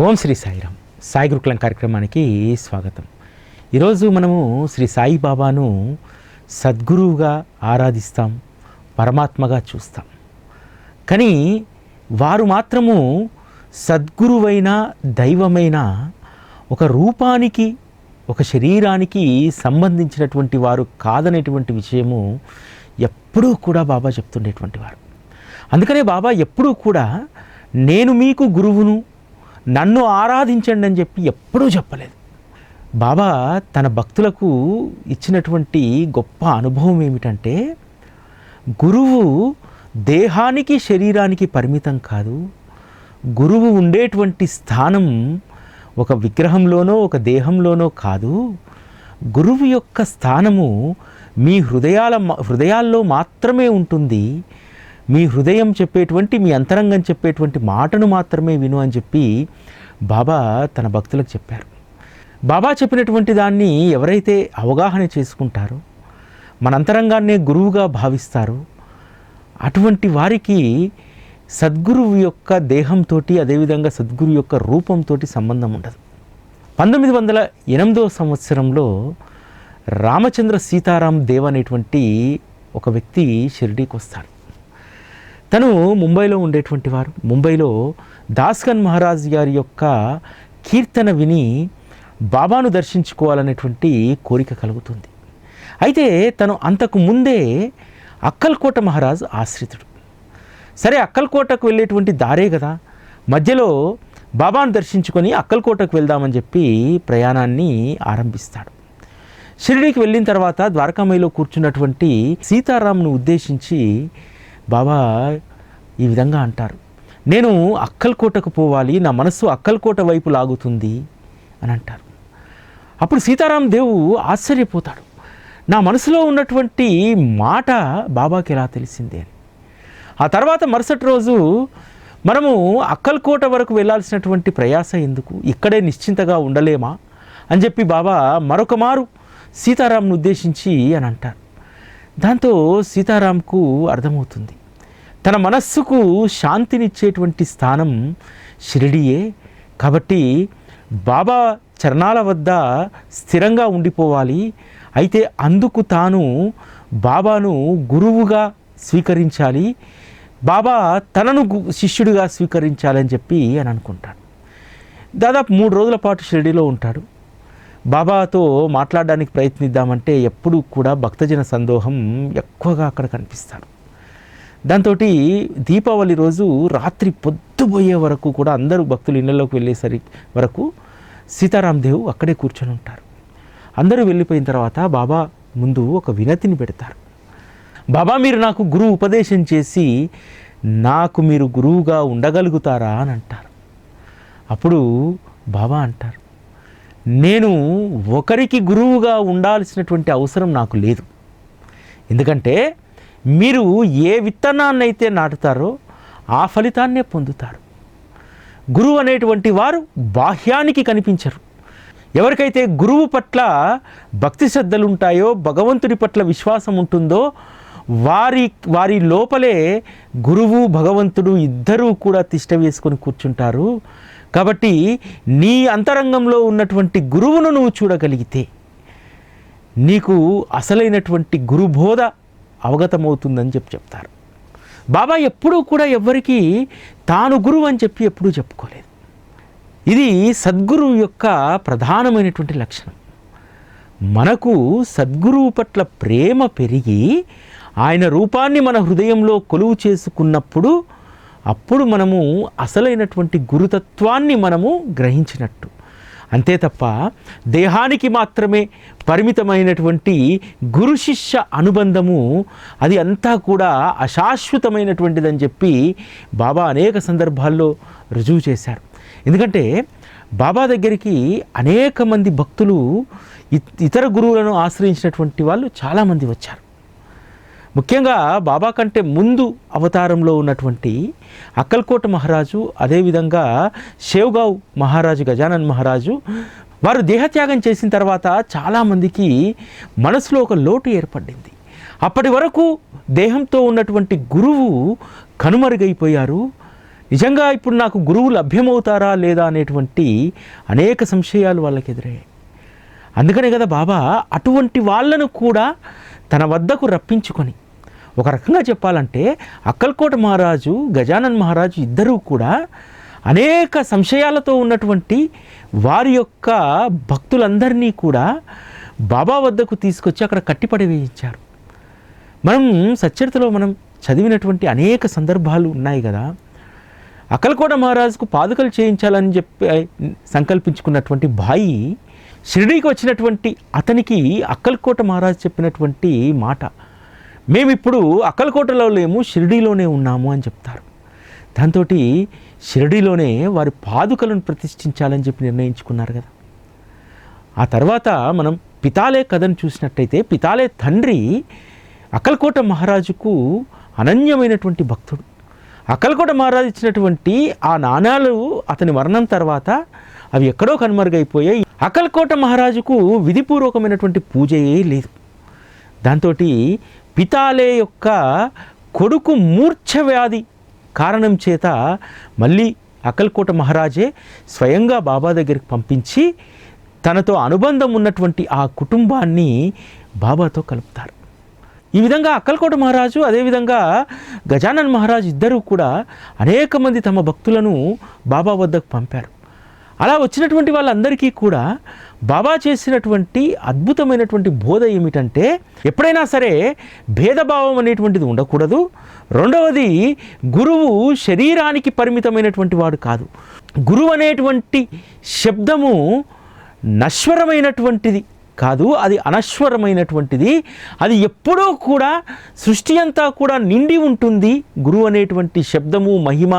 ఓం శ్రీ సాయిరామ్. సాయి గురుకులం కార్యక్రమానికి స్వాగతం. ఈరోజు మనము శ్రీ సాయి బాబాను సద్గురువుగా ఆరాధిస్తాం పరమాత్మగా చూస్తాం. కానీ వారు మాత్రము సద్గురువైన దైవమైన ఒక రూపానికి ఒక శరీరానికి సంబంధించినటువంటి వారు కాదనేటువంటి విషయము ఎప్పుడూ కూడా బాబా చెప్తుండేటువంటి వారు. అందుకనే బాబా ఎప్పుడూ కూడా నేను మీకు గురువును నన్ను ఆరాధించండి అని చెప్పి ఎప్పుడూ చెప్పలేదు. బాబా తన భక్తులకు ఇచ్చినటువంటి గొప్ప అనుభవం ఏమిటంటే గురువు దేహానికి శరీరానికి పరిమితం కాదు. గురువు ఉండేటువంటి స్థానం ఒక విగ్రహంలోనో ఒక దేహంలోనో కాదు. గురువు యొక్క స్థానము మీ హృదయాల హృదయాల్లో మాత్రమే ఉంటుంది. మీ హృదయం చెప్పేటువంటి మీ అంతరంగం చెప్పేటువంటి మాటను మాత్రమే విను అని చెప్పి బాబా తన భక్తులకు చెప్పారు. బాబా చెప్పినటువంటి దాన్ని ఎవరైతే అవగాహన చేసుకుంటారో మన అంతరంగాన్నే గురువుగా భావిస్తారో అటువంటి వారికి సద్గురువు యొక్క దేహంతో అదేవిధంగా సద్గురు యొక్క రూపంతో సంబంధం ఉండదు. పంతొమ్మిది వందల ఎనిమిదవ సంవత్సరంలో రామచంద్ర సీతారాం దేవ్ అనేటువంటి ఒక వ్యక్తి షిరిడీకి వస్తాడు తను ముంబైలో ఉండేటువంటి వారు. ముంబైలో దాస్కన్ మహారాజ్ గారి యొక్క కీర్తన విని బాబాను దర్శించుకోవాలనేటువంటి కోరిక కలుగుతుంది. అయితే తను అంతకు ముందే అక్కల్కోట మహారాజ్ ఆశ్రితుడు. సరే అక్కల్కోటకు వెళ్ళేటువంటి దారే కదా మధ్యలో బాబాను దర్శించుకొని అక్కల్కోటకు వెళ్దామని చెప్పి ప్రయాణాన్ని ఆరంభిస్తాడు. షిరిడీకి వెళ్ళిన తర్వాత ద్వారకామయిలో కూర్చున్నటువంటి సీతారాంను ఉద్దేశించి బాబా ఈ విధంగా అంటారు. నేను అక్కల్కోటకు పోవాలి నా మనస్సు అక్కల్కోట వైపు లాగుతుంది అని అంటారు. అప్పుడు సీతారాం దేవు ఆశ్చర్యపోతాడు. నా మనసులో ఉన్నటువంటి మాట బాబాకి ఎలా తెలిసింది అని. ఆ తర్వాత మరుసటి రోజు మనము అక్కల్కోట వరకు వెళ్ళాల్సినటువంటి ప్రయాస ఎందుకు? ఇక్కడే నిశ్చింతగా ఉండలేమా? అని చెప్పి బాబా మరొక మారు సీతారాంను ఉద్దేశించి అని అంటారు. దాంతో సీతారాంకు అర్థమవుతుంది. తన మనస్సుకు శాంతినిచ్చేటువంటి స్థానం షిరిడియే. కాబట్టి బాబా చరణాల వద్ద స్థిరంగా ఉండిపోవాలి. అయితే అందుకు తాను బాబాను గురువుగా స్వీకరించాలి. బాబా తనను గు- శిష్యుడిగా స్వీకరించాలని చెప్పి అని అనుకుంటాడు. దాదాపు మూడు రోజుల పాటు షిరిడిలో ఉంటాడు. బాబాతో మాట్లాడడానికి ప్రయత్నిద్దామంటే ఎప్పుడూ కూడా భక్తజన సందోహం ఎక్కువగా అక్కడ కనిపిస్తాడు. దాంతో దీపావళి రోజు రాత్రి పొద్దుపోయే వరకు కూడా అందరూ భక్తులు ఇళ్ళలోకి వెళ్ళేసరి వరకు సీతారాం దేవు అక్కడే కూర్చొని ఉంటారు. అందరూ వెళ్ళిపోయిన తర్వాత బాబా ముందు ఒక వినతిని పెడతారు. బాబా మీరు నాకు గురువు ఉపదేశం చేసి నాకు మీరు గురువుగా ఉండగలుగుతారా? అని అంటారు. అప్పుడు బాబా అంటారు నేను ఒకరికి గురువుగా ఉండాల్సినటువంటి అవసరం నాకు లేదు. ఎందుకంటే మీరు ఏ విత్తనాన్ని అయితే నాటుతారో ఆ ఫలితాన్నే పొందుతారు. గురువు అనేటువంటి వారు బాహ్యానికి కనిపించరు. ఎవరికైతే గురువు పట్ల భక్తి శ్రద్ధలు ఉంటాయో భగవంతుడి పట్ల విశ్వాసం ఉంటుందో వారి వారి లోపలే గురువు భగవంతుడు ఇద్దరూ కూడా తిష్ట వేసుకొని కూర్చుంటారు. కాబట్టి నీ అంతరంగంలో ఉన్నటువంటి గురువును నువ్వు చూడగలిగితే నీకు అసలైనటువంటి గురుబోధ అవగతమవుతుందని చెప్పి చెప్తారు. బాబా ఎప్పుడూ కూడా ఎవ్వరికీ తాను గురువు అని చెప్పి ఎప్పుడూ చెప్పుకోలేదు. ఇది సద్గురువు యొక్క ప్రధానమైనటువంటి లక్షణం. మనకు సద్గురువు పట్ల ప్రేమ పెరిగి ఆయన రూపాన్ని మన హృదయంలో కొలువు చేసుకున్నప్పుడు అప్పుడు మనము అసలైనటువంటి గురుతత్వాన్ని మనము గ్రహించినట్టు. అంతే తప్ప దేహానికి మాత్రమే పరిమితమైనటువంటి గురు శిష్య అనుబంధము అది అంతా కూడా అశాశ్వతమైనటువంటిదని చెప్పి బాబా అనేక సందర్భాల్లో రుజువు చేశారు. ఎందుకంటే బాబా దగ్గరికి అనేక మంది భక్తులు ఇ- ఇతర గురువులను ఆశ్రయించినటువంటి వాళ్ళు చాలామంది వచ్చారు. ముఖ్యంగా బాబా కంటే ముందు అవతారంలో ఉన్నటువంటి అక్కల్కోట మహారాజు అదేవిధంగా షేవ్గావ్ మహారాజు గజానన్ మహారాజు వారు దేహత్యాగం చేసిన తర్వాత చాలామందికి మనసులో ఒక లోటు ఏర్పడింది. అప్పటి వరకు దేహంతో ఉన్నటువంటి గురువు కనుమరుగైపోయారు. నిజంగా ఇప్పుడు నాకు గురువు లభ్యమవుతారా లేదా అనేటువంటి అనేక సంశయాలు వాళ్ళకి ఎదురయ్యాయి. అందుకనే కదా బాబా అటువంటి వాళ్ళను కూడా తన వద్దకు రప్పించుకొని. ఒక రకంగా చెప్పాలంటే అక్కల్కోట మహారాజు గజానన్ మహారాజు ఇద్దరూ కూడా అనేక సంశయాలతో ఉన్నటువంటి వారి యొక్క భక్తులందరినీ కూడా బాబా వద్దకు తీసుకొచ్చి అక్కడ కట్టిపడి వేయించారు. మనం సచ్చరితలో మనం చదివినటువంటి అనేక సందర్భాలు ఉన్నాయి కదా. అక్కలకోట మహారాజుకు పాదుకలు చేయించాలని చెప్పి సంకల్పించుకున్నటువంటి బాయి షిరిడీకి వచ్చినటువంటి అతనికి అక్కలకోట మహారాజు చెప్పినటువంటి మాట. మేమిప్పుడు అక్కలకోటలో లేము షిరిడీలోనే ఉన్నాము అని చెప్తారు. దాంతో షిరిడీలోనే వారి పాదుకలను ప్రతిష్ఠించాలని చెప్పి నిర్ణయించుకున్నారు కదా. ఆ తర్వాత మనం పితాలే కథను చూసినట్టయితే పితాలే తండ్రి అక్కలకోట మహారాజుకు అనన్యమైనటువంటి భక్తుడు. అక్కలకోట మహారాజు ఇచ్చినటువంటి ఆ నాణాలు అతని మరణం తర్వాత అవి ఎక్కడో కనుమరుగైపోయాయి. అకల్కోట మహారాజుకు విధిపూర్వకమైనటువంటి పూజయే లేదు. దాంతో పితాలే యొక్క కొడుకు మూర్ఛ వ్యాధి కారణం చేత మళ్ళీ అకల్కోట మహారాజే స్వయంగా బాబా దగ్గరికి పంపించి తనతో అనుబంధం ఉన్నటువంటి ఆ కుటుంబాన్ని బాబాతో కలుపుతారు. ఈ విధంగా అక్కలకోట మహారాజు అదేవిధంగా గజానన్ మహారాజు ఇద్దరూ కూడా అనేక మంది తమ భక్తులను బాబా వద్దకు పంపారు. అలా వచ్చినటువంటి వాళ్ళందరికీ కూడా బాబా చేసినటువంటి అద్భుతమైనటువంటి బోధ ఏమిటంటే ఎప్పుడైనా సరే భేదభావం అనేటువంటిది ఉండకూడదు. రెండవది గురువు శరీరానికి పరిమితమైనటువంటి వాడు కాదు. గురువు అనేటువంటి శబ్దము నశ్వరమైనటువంటిది కాదు అది అనశ్వరమైనటువంటిది. అది ఎప్పుడూ కూడా సృష్టి అంతా కూడా నిండి ఉంటుంది. గురువు అనేటువంటి శబ్దము మహిమ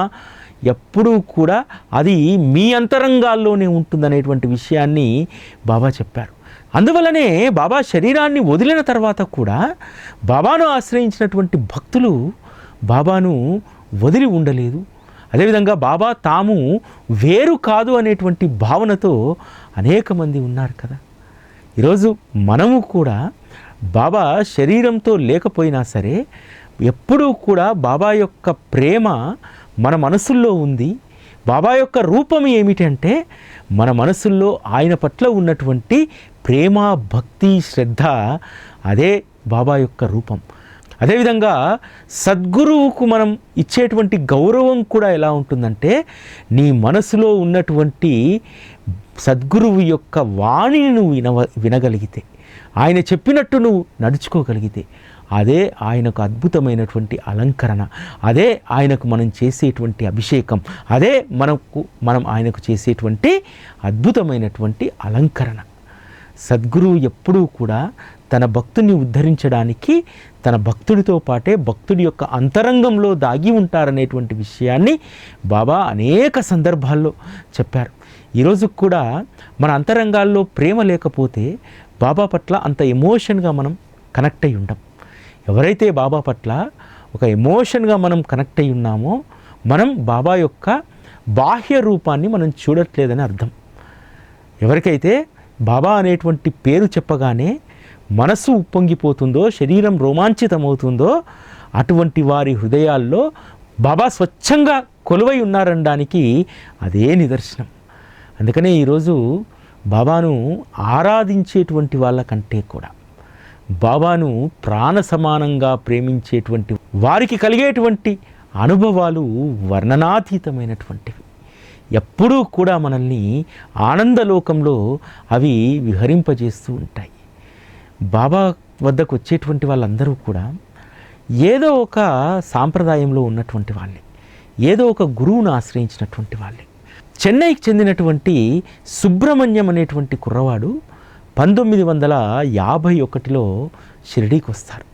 ఎప్పుడూ కూడా అది మీ అంతరంగాల్లోనే ఉంటుందనేటువంటి విషయాన్ని బాబా చెప్పారు. అందువలనే బాబా శరీరాన్ని వదిలిన తర్వాత కూడా బాబాను ఆశ్రయించినటువంటి భక్తులు బాబాను వదిలి ఉండలేదు. అదేవిధంగా బాబా తాము వేరు కాదు అనేటువంటి భావనతో అనేక మంది ఉన్నారు కదా. ఈరోజు మనము కూడా బాబా శరీరంతో లేకపోయినా సరే ఎప్పుడూ కూడా బాబా యొక్క ప్రేమ మన మనసుల్లో ఉంది. బాబా యొక్క రూపం ఏమిటంటే మన మనసుల్లో ఆయన పట్ల ఉన్నటువంటి ప్రేమ భక్తి శ్రద్ధ అదే బాబా యొక్క రూపం. అదేవిధంగా సద్గురువుకు మనం ఇచ్చేటువంటి గౌరవం కూడా ఎలా ఉంటుందంటే నీ మనసులో ఉన్నటువంటి సద్గురువు యొక్క వాణిని నువ్వు వినవ వినగలిగితే. ఆయన చెప్పినట్టు నువ్వు నడుచుకోగలిగితే. అదే ఆయనకు అద్భుతమైనటువంటి అలంకరణ. అదే ఆయనకు మనం చేసేటువంటి అభిషేకం. అదే మనకు మనం ఆయనకు చేసేటువంటి అద్భుతమైనటువంటి అలంకరణ. సద్గురువు ఎప్పుడూ కూడా తన భక్తుని ఉద్ధరించడానికి తన భక్తుడితో పాటే భక్తుడి యొక్క అంతరంగంలో దాగి ఉంటారనేటువంటి విషయాన్ని బాబా అనేక సందర్భాల్లో చెప్పారు. ఈరోజు కూడా మన అంతరంగాల్లో ప్రేమ లేకపోతే బాబా పట్ల అంత ఎమోషన్గా మనం కనెక్ట్ అయి ఉండం. ఎవరైతే బాబా పట్ల ఒక ఎమోషన్గా మనం కనెక్ట్ అయి ఉన్నామో మనం బాబా యొక్క బాహ్య రూపాన్ని మనం చూడట్లేదని అర్థం. ఎవరికైతే బాబా అనేటువంటి పేరు చెప్పగానే మనసు ఉప్పొంగిపోతుందో శరీరం రోమాంచితమవుతుందో అటువంటి వారి హృదయాల్లో బాబా స్వచ్ఛంగా కొలువై ఉన్నారనడానికి అదే నిదర్శనం. అందుకనే ఈరోజు బాబాను ఆరాధించేటువంటి వాళ్ళకంటే కూడా బాబాను ప్రాణ సమానంగా ప్రేమించేటువంటి వారికి కలిగేటువంటి అనుభవాలు వర్ణనాతీతమైనటువంటివి. ఎప్పుడూ కూడా మనల్ని ఆనందలోకంలో అవి విహరింపజేస్తూ ఉంటాయి. బాబా వద్దకు వచ్చేటువంటి వాళ్ళందరూ కూడా ఏదో ఒక సాంప్రదాయంలో ఉన్నటువంటి వాళ్ళే. ఏదో ఒక గురువును ఆశ్రయించినటువంటి వాళ్ళే. చెన్నైకి చెందినటువంటి సుబ్రహ్మణ్యం అనేటువంటి కుర్రవాడు పంతొమ్మిది వందల యాభై ఒకటిలో షిరిడీకి వస్తారు.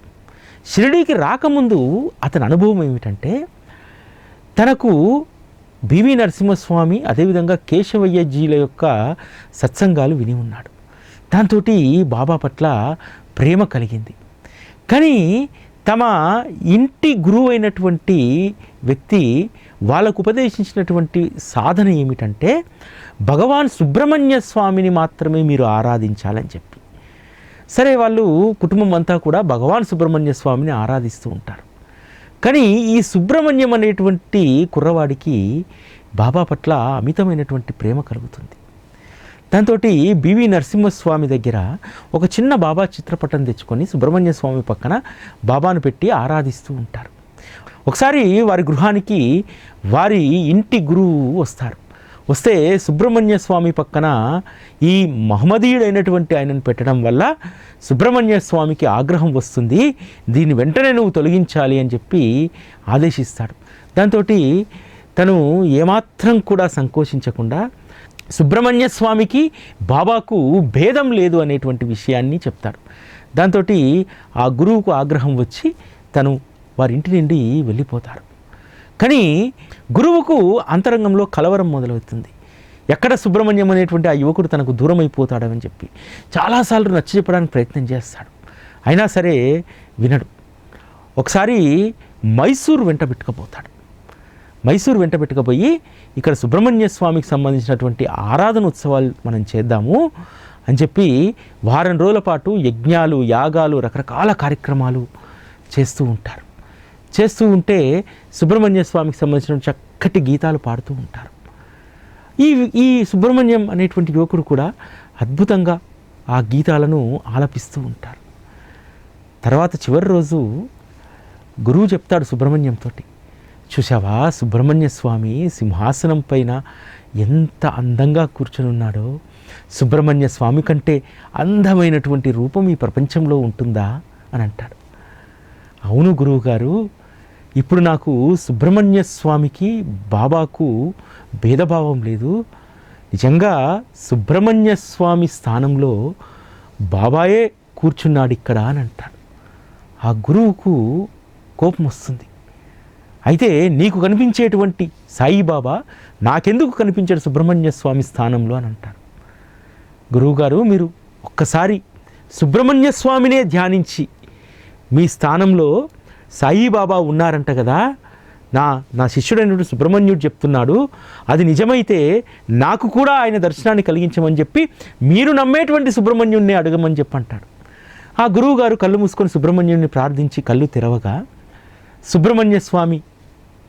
షిరిడీకి రాకముందు అతని అనుభవం ఏమిటంటే తనకు బివి నరసింహస్వామి అదేవిధంగా కేశవయ్యజీల యొక్క సత్సంగాలు విని ఉన్నాడు. దాంతో బాబా పట్ల ప్రేమ కలిగింది. కానీ తమ ఇంటి గురువు అయినటువంటి వ్యక్తి వాళ్ళకు ఉపదేశించినటువంటి సాధన ఏమిటంటే భగవాన్ సుబ్రహ్మణ్య స్వామిని మాత్రమే మీరు ఆరాధించాలని చెప్పి. సరే వాళ్ళు కుటుంబం అంతా కూడా భగవాన్ సుబ్రహ్మణ్య స్వామిని ఆరాధిస్తూ ఉంటారు. కానీ ఈ సుబ్రహ్మణ్యం అనేటువంటి కుర్రవాడికి బాబా పట్ల అమితమైనటువంటి ప్రేమ కలుగుతుంది. దాంతో బివి నరసింహస్వామి దగ్గర ఒక చిన్న బాబా చిత్రపటం తెచ్చుకొని సుబ్రహ్మణ్య స్వామి పక్కన బాబాను పెట్టి ఆరాధిస్తూ ఉంటారు. ఒకసారి వారి గృహానికి వారి ఇంటి గురువు వస్తారు. వస్తే సుబ్రహ్మణ్య స్వామి పక్కన ఈ మహమ్మదీయుడైనటువంటి ఆయనను పెట్టడం వల్ల సుబ్రహ్మణ్య స్వామికి ఆగ్రహం వస్తుంది. దీన్ని వెంటనే నువ్వు తొలగించాలి అని చెప్పి ఆదేశిస్తాడు. దాంతో తను ఏమాత్రం కూడా సంకోచించకుండా సుబ్రహ్మణ్య స్వామికి బాబాకు భేదం లేదు అనేటువంటి విషయాన్ని చెప్తాడు. దాంతో ఆ గురువుకు ఆగ్రహం వచ్చి తను వారి ఇంటి నుండి వెళ్ళిపోతారు. కానీ గురువుకు అంతరంగంలో కలవరం మొదలవుతుంది. ఎక్కడ సుబ్రహ్మణ్యం అనేటువంటి ఆ యువకుడు తనకు దూరం అయిపోతాడని చెప్పి చాలాసార్లు నచ్చ చెప్పడానికి ప్రయత్నం చేస్తాడు. అయినా సరే వినడు. ఒకసారి మైసూరు వెంట పెట్టుకుపోతాడు. మైసూరు వెంట పెట్టుకుపోయి ఇక్కడ సుబ్రహ్మణ్య స్వామికి సంబంధించినటువంటి ఆరాధన ఉత్సవాలు మనం చేద్దాము అని చెప్పి వారం రోజుల పాటు యజ్ఞాలు యాగాలు రకరకాల కార్యక్రమాలు చేస్తూ ఉంటారు. చేస్తూ ఉంటే సుబ్రహ్మణ్య స్వామికి సంబంధించిన చక్కటి గీతాలు పాడుతూ ఉంటారు. ఈ ఈ సుబ్రహ్మణ్యం అనేటువంటి యువకుడు కూడా అద్భుతంగా ఆ గీతాలను ఆలపిస్తూ ఉంటారు. తర్వాత చివరి రోజు గురువు చెప్తాడు సుబ్రహ్మణ్యంతో చూసావా సుబ్రహ్మణ్య స్వామి సింహాసనం పైన ఎంత అందంగా కూర్చుని ఉన్నాడో సుబ్రహ్మణ్య స్వామి కంటే అందమైనటువంటి రూపం ఈ ప్రపంచంలో ఉంటుందా? అని అంటాడు. అవును గురువుగారు ఇప్పుడు నాకు సుబ్రహ్మణ్య స్వామికి బాబాకు భేదభావం లేదు. నిజంగా సుబ్రహ్మణ్య స్వామి స్థానంలో బాబాయే కూర్చున్నాడు ఇక్కడ అని అంటాడు. ఆ గురువుకు కోపం వస్తుంది. అయితే నీకు కనిపించేటువంటి సాయిబాబా నాకెందుకు కనిపించాడు సుబ్రహ్మణ్య స్వామి స్థానంలో అని అంటాడు. గురువుగారు మీరు ఒక్కసారి సుబ్రహ్మణ్య స్వామినే ధ్యానించి మీ స్థానంలో సాయిబాబా ఉన్నారంట కదా? నా నా శిష్యుడైన సుబ్రహ్మణ్యుడు చెప్తున్నాడు అది నిజమైతే నాకు కూడా ఆయన దర్శనాన్ని కలిగించమని చెప్పి మీరు నమ్మేటువంటి సుబ్రహ్మణ్యుడిని అడగమని చెప్పి అంటాడు ఆ గురువు గారు కళ్ళు మూసుకొని సుబ్రహ్మణ్యుడిని ప్రార్థించి కళ్ళు తెరవగా సుబ్రహ్మణ్య స్వామి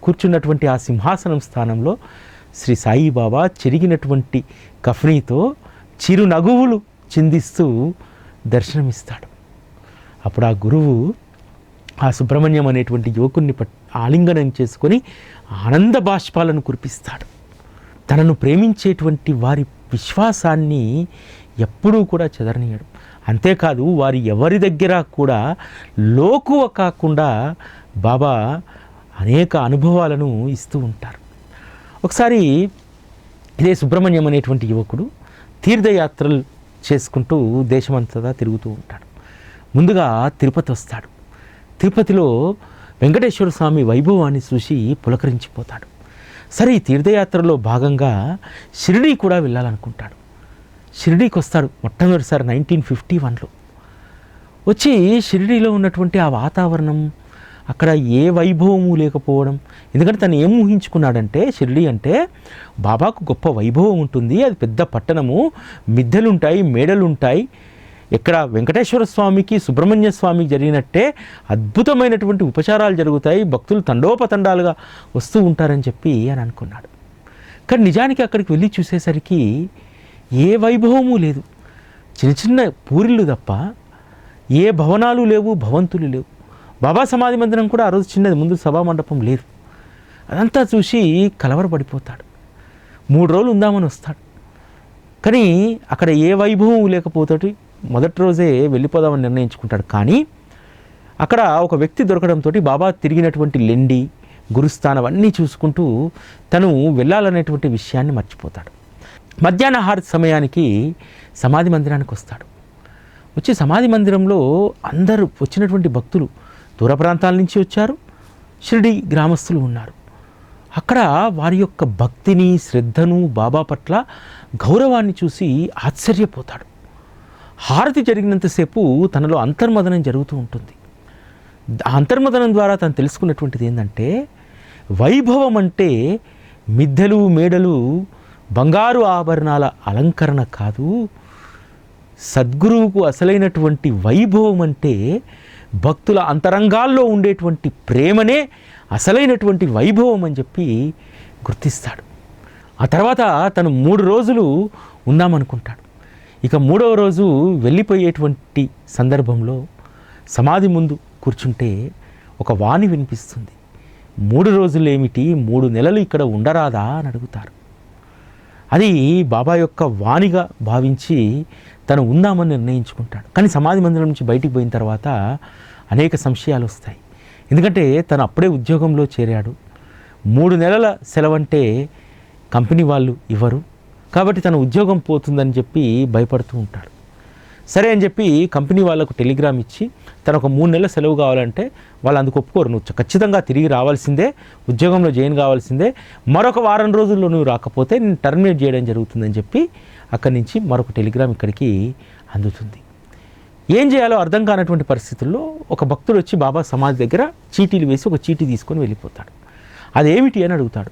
కూర్చున్నటువంటి ఆ సింహాసనం స్థానంలో శ్రీ సాయిబాబా చెరిగినటువంటి కఫ్నీతో చిరునగువులు చిందిస్తూ దర్శనమిస్తాడు. అప్పుడు ఆ గురువు ఆ సుబ్రహ్మణ్యం అనేటువంటి యువకుణ్ణి పట్ ఆలింగనం చేసుకొని ఆనంద బాష్పాలను కురిపిస్తాడు. తనను ప్రేమించేటువంటి వారి విశ్వాసాన్ని ఎప్పుడూ కూడా చెదరనీయడు. అంతేకాదు వారి ఎవరి దగ్గర కూడా లోకువ కాకుండా బాబా అనేక అనుభవాలను ఇస్తూ ఉంటారు. ఒకసారి ఇదే సుబ్రహ్మణ్యం అనేటువంటి యువకుడు తీర్థయాత్రలు చేసుకుంటూ దేశమంతటా తిరుగుతూ ఉంటాడు. ముందుగా తిరుపతి వస్తాడు. తిరుపతిలో వెంకటేశ్వర స్వామి వైభవాన్ని చూసి పులకరించిపోతాడు. సరే ఈ తీర్థయాత్రలో భాగంగా షిరిడీ కూడా వెళ్ళాలనుకుంటాడు. షిరిడీకి వస్తాడు మొట్టమొదటిసారి నైన్టీన్ ఫిఫ్టీ వన్లో. వచ్చి షిరిడీలో ఉన్నటువంటి ఆ వాతావరణం అక్కడ ఏ వైభవము లేకపోవడం ఎందుకంటే తను ఏం ఊహించుకున్నాడంటే షిరిడి అంటే బాబాకు గొప్ప వైభవం ఉంటుంది అది పెద్ద పట్టణము మిద్దెలుంటాయి మేడలుంటాయి ఇక్కడ వెంకటేశ్వర స్వామికి సుబ్రహ్మణ్య స్వామికి జరిగినట్టే అద్భుతమైనటువంటి ఉపచారాలు జరుగుతాయి. భక్తులు తండోపతండాలుగా వస్తూ ఉంటారని చెప్పి అని అనుకున్నాడు. కానీ నిజానికి అక్కడికి వెళ్ళి చూసేసరికి ఏ వైభవము లేదు. చిన్న చిన్న పూరిళ్ళు తప్ప ఏ భవనాలు లేవు భవంతులు లేవు. బాబా సమాధి మందిరం కూడా ఆ రోజు చిన్నది ముందు సభా మండపం లేదు. అదంతా చూసి కలవరపడిపోతాడు. మూడు రోజులు ఉందామని వస్తాడు. కానీ అక్కడ ఏ వైభవం లేకపోతే మొదటి రోజే వెళ్ళిపోదామని నిర్ణయించుకుంటాడు. కానీ అక్కడ ఒక వ్యక్తి దొరకడంతో బాబా తిరిగినటువంటి లెండి గురుస్థానం అన్నీ చూసుకుంటూ తను వెళ్ళాలనేటువంటి విషయాన్ని మర్చిపోతాడు. మధ్యాహ్నహార సమయానికి సమాధి మందిరానికి వస్తాడు. వచ్చి సమాధి మందిరంలో అందరూ వచ్చినటువంటి భక్తులు దూర ప్రాంతాల నుంచి వచ్చారు షిరిడి గ్రామస్తులు ఉన్నారు. అక్కడ వారి యొక్క భక్తిని శ్రద్ధను బాబా పట్ల గౌరవాన్ని చూసి ఆశ్చర్యపోతాడు. హారతి జరిగినంతసేపు తనలో అంతర్మదనం జరుగుతూ ఉంటుంది. అంతర్మదనం ద్వారా తను తెలుసుకున్నటువంటిది ఏంటంటే వైభవం అంటే మిద్దెలు మేడలు బంగారు ఆభరణాల అలంకరణ కాదు. సద్గురువుకు అసలైనటువంటి వైభవం అంటే భక్తుల అంతరంగాల్లో ఉండేటువంటి ప్రేమనే అసలైనటువంటి వైభవం అని చెప్పి గుర్తిస్తాడు. ఆ తర్వాత తను మూడు రోజులు ఉందామనుకుంటాడు. ఇక మూడవ రోజు వెళ్ళిపోయేటువంటి సందర్భంలో సమాధి ముందు కూర్చుంటే ఒక వాణి వినిపిస్తుంది. మూడు రోజులు ఏమిటి? మూడు నెలలు ఇక్కడ ఉండరాదా అని అడుగుతారు. అది బాబా యొక్క వాణిగా భావించి తను ఉందామని నిర్ణయించుకుంటాడు. కానీ సమాధి మందిరం నుంచి బయటికి పోయిన తర్వాత అనేక సంశయాలు వస్తాయి. ఎందుకంటే తను అప్పుడే ఉద్యోగంలో చేరాడు. మూడు నెలల సెలవంటే కంపెనీ వాళ్ళు ఇవ్వరు. కాబట్టి తన ఉద్యోగం పోతుందని చెప్పి భయపడుతూ ఉంటాడు. సరే అని చెప్పి కంపెనీ వాళ్ళకు టెలిగ్రామ్ ఇచ్చి తను ఒక మూడు నెలల సెలవు కావాలంటే వాళ్ళు అందుకు ఒప్పుకోరు. నువ్వు ఖచ్చితంగా తిరిగి రావాల్సిందే ఉద్యోగంలో జాయిన్ కావాల్సిందే. మరొక వారం రోజుల్లో నువ్వు రాకపోతే నేను టర్మినేట్ చేయడం జరుగుతుందని చెప్పి అక్కడి నుంచి మరొక టెలిగ్రామ్ ఇక్కడికి అందుతుంది. ఏం చేయాలో అర్థం కానటువంటి పరిస్థితుల్లో ఒక భక్తుడు వచ్చి బాబా సమాధి దగ్గర చీటీలు వేసి ఒక చీటీ తీసుకొని వెళ్ళిపోతాడు. అదేమిటి అని అడుగుతాడు.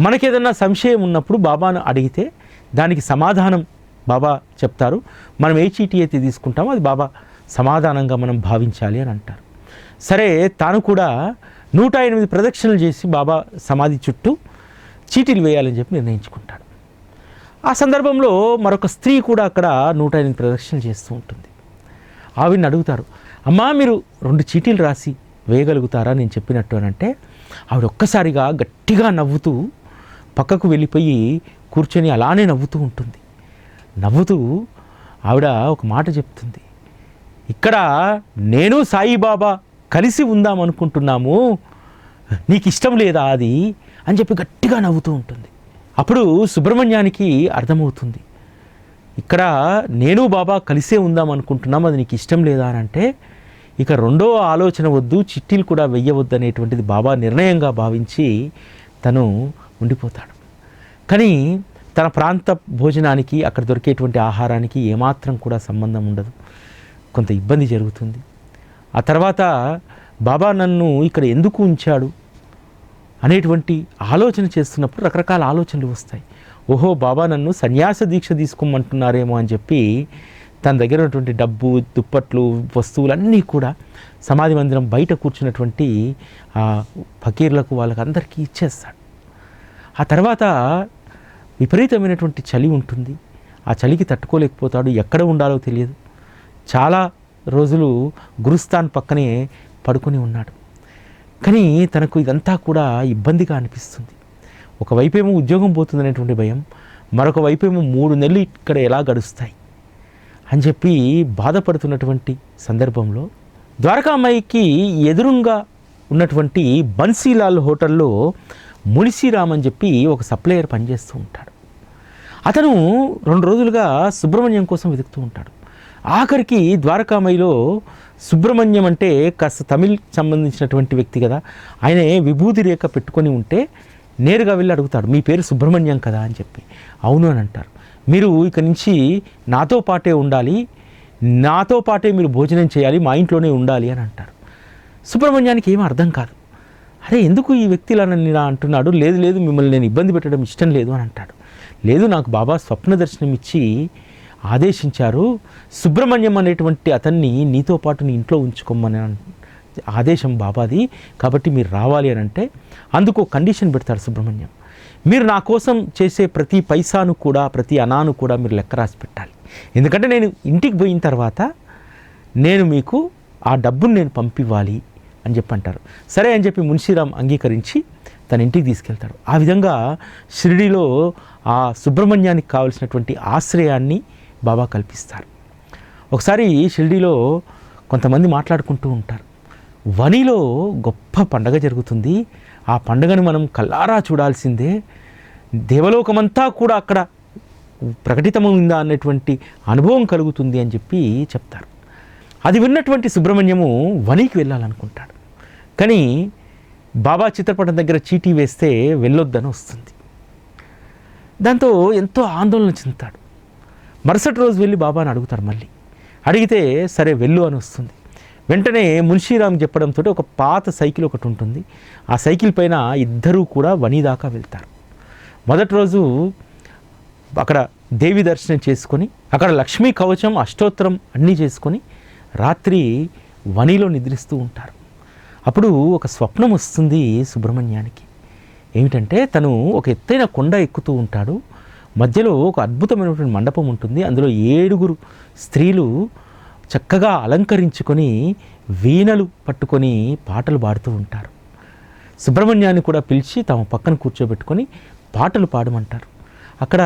మనకేదన్నా సంశయం ఉన్నప్పుడు బాబాను అడిగితే దానికి సమాధానం బాబా చెప్తారు. మనం ఏ చీటీ అయితే తీసుకుంటామో అది బాబా సమాధానంగా మనం భావించాలి అని అంటారు. సరే తాను కూడా నూట ఎనిమిది ప్రదక్షిణలు చేసి బాబా సమాధి చుట్టూ చీటీలు వేయాలని చెప్పి నిర్ణయించుకుంటాడు. ఆ సందర్భంలో మరొక స్త్రీ కూడా అక్కడ నూట ఎనిమిది ప్రదక్షిణలు చేస్తూ ఉంటుంది. ఆవిడని అడుగుతారు అమ్మా మీరు రెండు చీటీలు రాసి వేయగలుగుతారా? నేను చెప్పినట్టు అని అంటే ఆవిడ ఒక్కసారిగా గట్టిగా నవ్వుతూ పక్కకు వెళ్ళిపోయి కూర్చొని అలానే నవ్వుతూ ఉంటుంది. నవ్వుతూ ఆవిడ ఒక మాట చెప్తుంది. ఇక్కడ నేను సాయిబాబా కలిసి ఉందాం అనుకుంటున్నాము. నీకు ఇష్టం లేదా అది? అని చెప్పి గట్టిగా నవ్వుతూ ఉంటుంది. అప్పుడు సుబ్రహ్మణ్యానికి అర్థమవుతుంది. ఇక్కడ నేను బాబా కలిసే ఉందాం అనుకుంటున్నాం. అది నీకు ఇష్టం లేదా? అని అంటే ఇక రెండో ఆలోచన వద్దు చిట్టీలు కూడా వెయ్యవద్దు అనేటువంటిది బాబా నిర్ణయంగా భావించి తను ఉండిపోతాడు. కానీ తన ప్రాంత భోజనానికి అక్కడ దొరికేటువంటి ఆహారానికి ఏమాత్రం కూడా సంబంధం ఉండదు. కొంత ఇబ్బంది జరుగుతుంది. ఆ తర్వాత బాబా నన్ను ఇక్కడ ఎందుకు ఉంచాడు? అనేటువంటి ఆలోచన చేస్తున్నప్పుడు రకరకాల ఆలోచనలు వస్తాయి. ఓహో బాబా నన్ను సన్యాస దీక్ష తీసుకోమంటున్నారేమో అని చెప్పి తన దగ్గర ఉన్నటువంటి డబ్బు దుప్పట్లు వస్తువులన్నీ కూడా సమాధి మందిరం బయట కూర్చున్నటువంటి ఫకీర్లకు వాళ్ళకి అందరికీ ఇచ్చేస్తాడు. ఆ తర్వాత విపరీతమైనటువంటి చలి ఉంటుంది. ఆ చలికి తట్టుకోలేకపోతాడు. ఎక్కడ ఉండాలో తెలియదు. చాలా రోజులు గురుస్థాన్ పక్కనే పడుకొని ఉన్నాడు. కానీ తనకు ఇదంతా కూడా ఇబ్బందిగా అనిపిస్తుంది. ఒకవైపేమో ఉద్యోగం పోతుందనేటువంటి భయం మరొక వైపేమో మూడు నెలలు ఇక్కడ ఎలా గడుస్తాయి అని చెప్పి బాధపడుతున్నటువంటి సందర్భంలో ద్వారకామాయికి ఎదురుగా ఉన్నటువంటి బన్సీలాల్ హోటల్లో మునిసీరామ్ అని చెప్పి ఒక సప్లయర్ పనిచేస్తూ ఉంటాడు. అతను రెండు రోజులుగా సుబ్రహ్మణ్యం కోసం వెతుకుతూ ఉంటాడు. ఆఖరికి ద్వారకామయిలో సుబ్రహ్మణ్యం అంటే కాస్త తమిళ్ సంబంధించినటువంటి వ్యక్తి కదా ఆయనే విభూతి రేఖ పెట్టుకొని ఉంటే నేరుగా వెళ్ళి అడుగుతాడు మీ పేరు సుబ్రహ్మణ్యం కదా? అని చెప్పి. అవును అని అంటారు. మీరు ఇక నుంచి నాతో పాటే ఉండాలి నాతో పాటే మీరు భోజనం చేయాలి మా ఇంట్లోనే ఉండాలి అని అంటారు. సుబ్రహ్మణ్యానికి ఏమీ అర్థం కాదు. అరే ఎందుకు ఈ వ్యక్తి ఇలా నన్ను ఇలా అంటున్నాడు? లేదు లేదు మిమ్మల్ని నేను ఇబ్బంది పెట్టడం ఇష్టం లేదు అని అంటాడు. లేదు నాకు బాబా స్వప్న దర్శనం ఇచ్చి ఆదేశించారు. సుబ్రహ్మణ్యం అనేటువంటి అతన్ని నీతో పాటు నీ ఇంట్లో ఉంచుకోమని ఆదేశం బాబాది. కాబట్టి మీరు రావాలి అని అంటే అందుకు కండిషన్ పెడతాడు సుబ్రహ్మణ్యం. మీరు నా కోసం చేసే ప్రతి పైసాను కూడా ప్రతి అనాను కూడా మీరు లెక్క రాసి పెట్టాలి. ఎందుకంటే నేను ఇంటికి పోయిన తర్వాత నేను మీకు ఆ డబ్బును నేను పంపివ్వాలి. అని చెప్పి అంటారు సరే అని చెప్పి మున్షీరామ్ అంగీకరించి తన ఇంటికి తీసుకెళ్తాడు. ఆ విధంగా షిరిడిలో ఆ సుబ్రహ్మణ్యానికి కావలసినటువంటి ఆశ్రయాన్ని బాబా కల్పిస్తారు. ఒకసారి షిరిడిలో కొంతమంది మాట్లాడుకుంటూ ఉంటారు. వనిలో గొప్ప పండగ జరుగుతుంది. ఆ పండగను మనం కల్లారా చూడాల్సిందే. దేవలోకమంతా కూడా అక్కడ ప్రకటితమైందా అన్నటువంటి అనుభవం కలుగుతుంది అని చెప్పి చెప్తారు. అది విన్నటువంటి సుబ్రహ్మణ్యము వనికి వెళ్ళాలనుకుంటాడు. కానీ బాబా చిత్రపటం దగ్గర చీటీ వేస్తే వెళ్ళొద్దని వస్తుంది. దాంతో ఎంతో ఆందోళన చెందుతాడు. మరుసటి రోజు వెళ్ళి బాబాని అడుగుతాడు మళ్ళీ. అడిగితే సరే వెళ్ళు అని వస్తుంది. వెంటనే మున్షీరామ్ చెప్పడంతో ఒక పాత సైకిల్ ఒకటి ఉంటుంది. ఆ సైకిల్ పైన ఇద్దరూ కూడా వనిదాకా వెళ్తారు. మొదటి రోజు అక్కడ దేవి దర్శనం చేసుకొని అక్కడ లక్ష్మీ కవచం అష్టోత్తరం అన్నీ చేసుకొని రాత్రి వనిలో నిద్రిస్తూ ఉంటారు. అప్పుడు ఒక స్వప్నం వస్తుంది సుబ్రహ్మణ్యానికి. ఏమిటంటే తను ఒక ఎత్తైన కొండ ఎక్కుతూ ఉంటాడు. మధ్యలో ఒక అద్భుతమైనటువంటి మండపం ఉంటుంది. అందులో ఏడుగురు స్త్రీలు చక్కగా అలంకరించుకొని వీణలు పట్టుకొని పాటలు పాడుతూ ఉంటారు. సుబ్రహ్మణ్యాన్ని కూడా పిలిచి తమ పక్కన కూర్చోబెట్టుకొని పాటలు పాడమంటారు. అక్కడ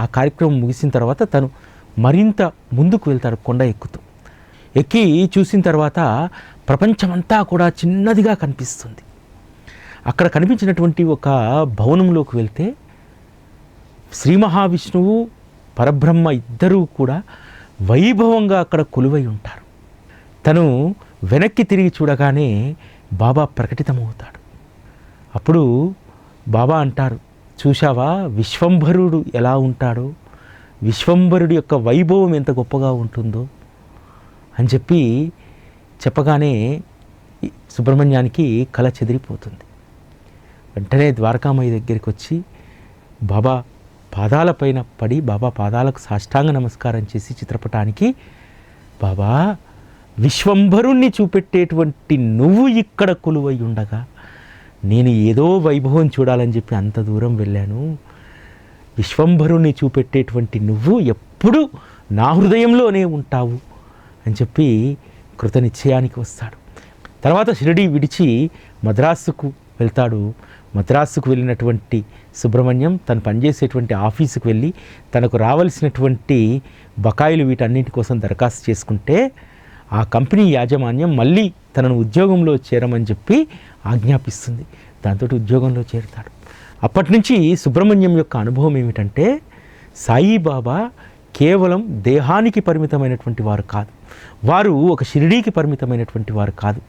ఆ కార్యక్రమం ముగిసిన తర్వాత తను మరింత ముందుకు వెళ్తాడు కొండ ఎక్కుతూ. ఎక్కి చూసిన తర్వాత ప్రపంచమంతా కూడా చిన్నదిగా కనిపిస్తుంది. అక్కడ కనిపించినటువంటి ఒక భవనంలోకి వెళ్తే శ్రీ మహావిష్ణువు పరబ్రహ్మ ఇద్దరూ కూడా వైభవంగా అక్కడ కొలువై ఉంటారు. తను వెనక్కి తిరిగి చూడగానే బాబా ప్రకటితమవుతాడు. అప్పుడు బాబా అంటారు చూశావా విశ్వంభరుడు ఎలా ఉంటాడో? విశ్వంభరుడి యొక్క వైభవం ఎంత గొప్పగా ఉంటుందో? అని చెప్పి చెప్పగానే సుబ్రహ్మణ్యానికి కళ చెదిరిపోతుంది. వెంటనే ద్వారకామయ్య దగ్గరికి వచ్చి బాబా పాదాలపైన పడి బాబా పాదాలకు సాష్టాంగ నమస్కారం చేసి చిత్రపటానికి బాబా విశ్వంభరుణ్ణి చూపెట్టేటువంటి నువ్వు ఇక్కడ కొలువై ఉండగా నేను ఏదో వైభవం చూడాలని చెప్పి అంత దూరం వెళ్ళాను. విశ్వంభరుణ్ణి చూపెట్టేటువంటి నువ్వు ఎప్పుడు నా హృదయంలోనే ఉంటావు అని చెప్పి కృతనిశ్చయానికి వస్తాడు. తర్వాత షిరిడి విడిచి మద్రాసుకు వెళ్తాడు. మద్రాసుకు వెళ్ళినటువంటి సుబ్రహ్మణ్యం తను పనిచేసేటువంటి ఆఫీసుకు వెళ్ళి తనకు రావలసినటువంటి బకాయిలు వీటన్నింటి కోసం దరఖాస్తు చేసుకుంటే ఆ కంపెనీ యాజమాన్యం మళ్ళీ తనను ఉద్యోగంలో చేరమని చెప్పి ఆజ్ఞాపిస్తుంది. దాంతో ఉద్యోగంలో చేరుతాడు. అప్పటి నుంచి సుబ్రహ్మణ్యం యొక్క అనుభవం ఏమిటంటే సాయిబాబా కేవలం దేహానికి పరిమితమైనటువంటి వారు కాదు. వారు ఒక షిరిడీకి పరిమితమైనటువంటి వారు కాదు.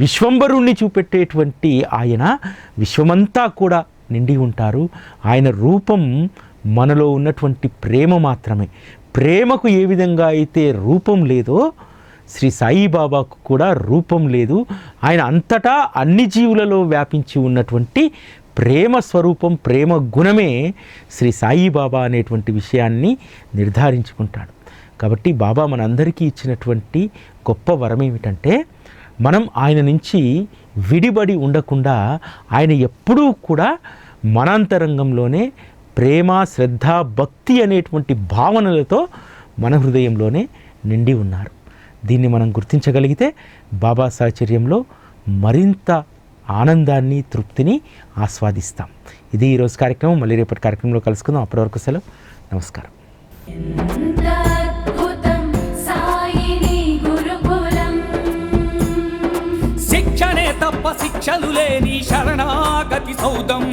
విశ్వంబరుణ్ణి చూపెట్టేటువంటి ఆయన విశ్వమంతా కూడా నిండి ఉంటారు. ఆయన రూపం మనలో ఉన్నటువంటి ప్రేమ మాత్రమే. ప్రేమకు ఏ విధంగా అయితే రూపం లేదో శ్రీ సాయిబాబాకు కూడా రూపం లేదు. ఆయన అంతటా అన్ని జీవులలో వ్యాపించి ఉన్నటువంటి ప్రేమ స్వరూపం ప్రేమ గుణమే శ్రీ సాయిబాబా అనేటువంటి విషయాన్ని నిర్ధారించుకుంటాడు. కాబట్టి బాబా మనందరికీ ఇచ్చినటువంటి గొప్ప వరం ఏమిటంటే మనం ఆయన నుంచి విడిబడి ఉండకుండా ఆయన ఎప్పుడూ కూడా మనాంతరంగంలోనే ప్రేమ శ్రద్ధ భక్తి అనేటువంటి భావనలతో మన హృదయంలోనే నిండి ఉన్నారు. దీన్ని మనం గుర్తించగలిగితే బాబా సాహచర్యంలో మరింత ఆనందాన్ని తృప్తిని ఆస్వాదిస్తాం. ఇది ఈరోజు కార్యక్రమం. మళ్ళీ రేపటి కార్యక్రమంలో కలుసుకుందాం. అప్పటివరకు సెలవు. నమస్కారం. శిక్షణే తప్ప శిక్షలు లేని శరణాగతి సౌదం.